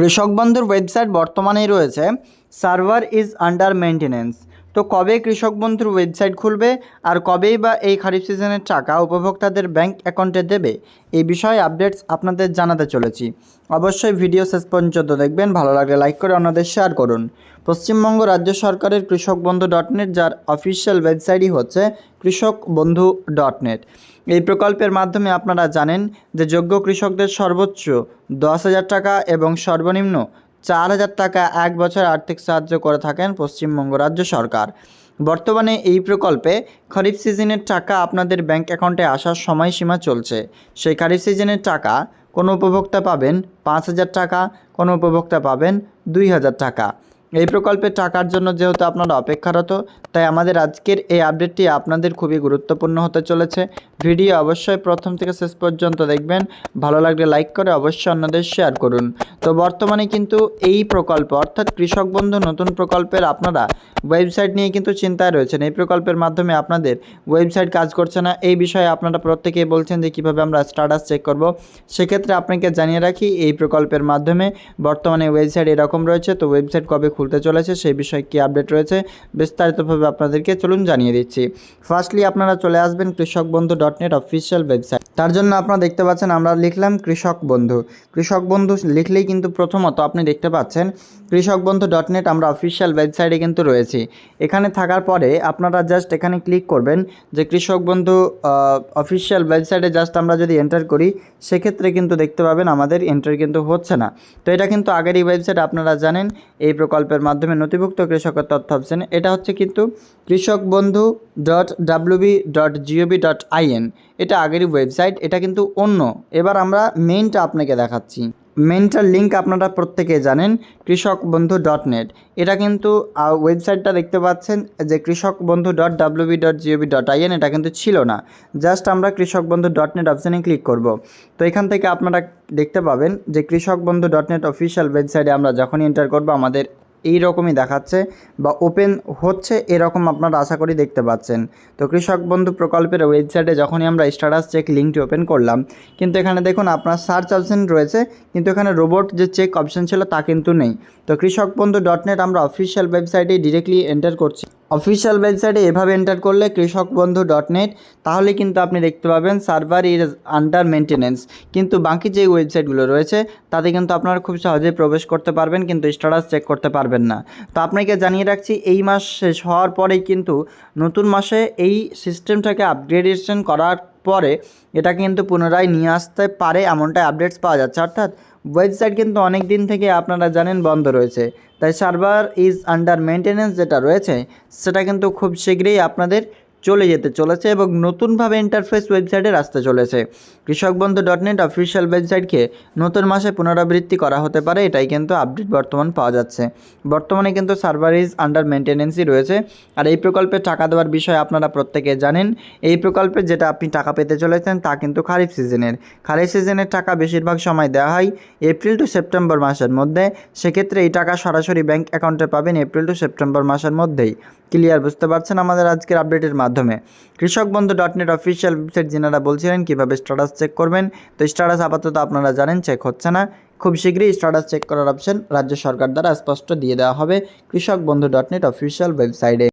কৃষক বন্ধুর ওয়েবসাইট বর্তমানেই রয়েছে সার্ভার ইজ আন্ডার মেনটেনেন্স তো কবে কৃষক বন্ধুর ওয়েবসাইট খুলবে আর কবেই বা এই খারিফ সিজনের টাকা উপভোক্তাদের ব্যাংক অ্যাকাউন্টে দেবে, এই বিষয়ে আপডেটস আপনাদের জানাতে চলেছি। অবশ্যই ভিডিও শেষ পর্যন্ত দেখবেন, ভালো লাগলে লাইক করে অন্যদের শেয়ার করুন। পশ্চিমবঙ্গ রাজ্য সরকারের কৃষক বন্ধু ডট নেট যার অফিসিয়াল ওয়েবসাইটই হচ্ছে কৃষক বন্ধু ডট নেট এই প্রকল্পের মাধ্যমে আপনারা জানেন যে যোগ্য কৃষকদের সর্বোচ্চ দশ হাজার টাকা এবং সর্বনিম্ন চার হাজার টাকা এক বছর আর্থিক সাহায্য করে থাকেন পশ্চিমবঙ্গ রাজ্য সরকার। বর্তমানে এই প্রকল্পে খরিফ সিজনের টাকা আপনাদের ব্যাংক অ্যাকাউন্টে আসার সময়সীমা চলছে। সেই খরিফ সিজনের টাকা কোনো উপভোক্তা পাবেন পাঁচ হাজার টাকা, কোনো উপভোক্তা পাবেন দুই হাজার টাকা। এই প্রকল্পের টাকার জন্য যেহেতু আপনারা অপেক্ষারত, তাই আমাদের আজকের এই আপডেটটি আপনাদের খুবই গুরুত্বপূর্ণ হতে চলেছে। ভিডিও অবশ্যই প্রথম থেকে শেষ পর্যন্ত দেখবেন। ভালো লাগলে লাইক করে অবশ্যই অন্যদের শেয়ার করুন। তো বর্তমানে কিন্তু এই প্রকল্প, অর্থাৎ কৃষক বন্ধু নতুন প্রকল্পের আপনারা ওয়েবসাইট নিয়ে কিন্তু চিন্তায় রয়েছেন। এই প্রকল্পের মাধ্যমে আপনাদের ওয়েবসাইট কাজ করছে না, এই বিষয়ে আপনারা প্রত্যেকেই বলছেন যে কীভাবে আমরা স্ট্যাটাস চেক করব। সেক্ষেত্রে আপনাকে জানিয়ে রাখি, এই প্রকল্পের মাধ্যমে বর্তমানে ওয়েবসাইট এরকম রয়েছে, তো ওয়েবসাইট কবে খুলতে চলেছে, সেই বিষয়ে কী আপডেট রয়েছে বিস্তারিতভাবে আপনাদেরকে চলুন জানিয়ে দিচ্ছি। ফার্স্টলি আপনারা চলে আসবেন কৃষক Bandhu dot net official website তার জন্য আপনারা দেখতে পাচ্ছেন, আমরা লিখলাম কৃষক বন্ধু। কৃষক বন্ধু লিখলেই কিন্তু প্রথমত আপনি দেখতে পাচ্ছেন কৃষক বন্ধু ডট নেট আমরা অফিসিয়াল ওয়েবসাইটে কিন্তু রয়েছি। এখানে থাকার পরে আপনারা জাস্ট এখানে ক্লিক করবেন যে কৃষক বন্ধু অফিসিয়াল ওয়েবসাইটে জাস্ট আমরা যদি এন্টার করি, সেক্ষেত্রে কিন্তু দেখতে পাবেন আমাদের এন্টার কিন্তু হচ্ছে না। তো এটা কিন্তু আগেরই ওয়েবসাইট আপনারা জানেন, এই প্রকল্পের মাধ্যমে নথিভুক্ত কৃষকের তথ্য অপশন এটা হচ্ছে কিন্তু Krishak Bandhu dot WB dot GOB dot IN এটা আগেরই ওয়েবসাইট এটা কিন্তু অন্য। এবার আমরা মেইনটা আপনাকে দেখাচ্ছি। মেনটার লিঙ্ক আপনারা প্রত্যেকে জানেন কৃষক বন্ধু ডট নেট এটা কিন্তু ওয়েবসাইটটা দেখতে পাচ্ছেন যে Krishak Bandhu dot WB dot GOB dot IN এটা কিন্তু ছিল না। জাস্ট আমরা কৃষক বন্ধু ডট নেট অপশানে ক্লিক করব। তো এখান থেকে আপনারা দেখতে পাবেন যে Krishak Bandhu dot net official ওয়েবসাইটে আমরা যখনই এন্টার করব, আমাদের এই রকমই দেখাচ্ছে বা ওপেন হচ্ছে এরকম আপনারা আশা করি দেখতে পাচ্ছেন। তো কৃষক বন্ধু প্রকল্পের ওয়েবসাইটে যখনই আমরা স্ট্যাটাস চেক লিঙ্কটি ওপেন করলাম, কিন্তু এখানে দেখুন আপনার সার্চ অপশান রয়েছে, কিন্তু এখানে রোবট যে চেক অপশান ছিল তা কিন্তু নেই। তো কৃষক বন্ধু ডট নেট আমরা অফিসিয়াল ওয়েবসাইটে ডিরেক্টলি এন্টার করছি। অফিসিয়াল ওয়েবসাইটে এভাবে এন্টার করলে কৃষক বন্ধু ডট নেট, তাহলে কিন্তু আপনি দেখতে পাবেন সার্ভার ইজ আন্ডার মেনটেনেন্স কিন্তু বাকি যে ওয়েবসাইটগুলো রয়েছে, তাতে কিন্তু আপনারা খুব সহজেই প্রবেশ করতে পারবেন, কিন্তু স্ট্যাটাস চেক করতে পারবেন না। তো আপনাকে জানিয়ে রাখছি, এই মাস শেষ হওয়ার পরেই কিন্তু নতুন মাসে এই সিস্টেমটাকে আপগ্রেডেশন করার পরে এটা কিন্তু পুনরায় নিয়ে আসতে পারে, এমনটাই আপডেটস পাওয়া যাচ্ছে। অর্থাৎ ওয়েবসাইট কিন্তু অনেক দিন থেকে আপনারা জানেন বন্ধ রয়েছে। তাই সার্ভার ইজ আন্ডার মেনটেন্যান্স যেটা রয়েছে, সেটা কিন্তু খুব শীঘ্রই আপনাদের চলে যেতে চলেছে এবং নতুনভাবে ইন্টারফেস ওয়েবসাইটে আসতে চলেছে। কৃষক বন্ধু ডট নেট অফিসিয়াল ওয়েবসাইটকে নতুন মাসে পুনরাবৃত্তি করা হতে পারে, এটাই কিন্তু আপডেট বর্তমান পাওয়া যাচ্ছে। বর্তমানে কিন্তু সার্ভার ইজ আন্ডার মেনটেনেন্সই রয়েছে। আর এই প্রকল্পে টাকা দেওয়ার বিষয়ে আপনারা প্রত্যেকে জানেন। এই প্রকল্পে যেটা আপনি টাকা পেতে চলেছেন, তা কিন্তু খারিফ সিজনের খারিফ সিজনের টাকা বেশিরভাগ সময় দেওয়া হয় এপ্রিল টু সেপ্টেম্বর মাসের মধ্যে। সেক্ষেত্রে এই টাকা সরাসরি ব্যাংক অ্যাকাউন্টে পাবেন এপ্রিল টু সেপ্টেম্বর মাসের মধ্যেই। ক্লিয়ার বুঝতে পারছেন আমাদের আজকের আপডেটের মাধ্যমে। কৃষক Bandhu dot net official website যেনারা বলছিলেন, কীভাবে স্ট্যাটাস চেক করবেন? তো স্ট্যাটাস আপাতত আপনারা জানেন চেক হচ্ছে না। খুব শীঘ্রই স্ট্যাটাস চেক করার অপশন রাজ্য সরকার দ্বারা স্পষ্ট দিয়ে দেওয়া হবে কৃষক বন্ধু ডট নেট অফিসিয়াল ওয়েবসাইটে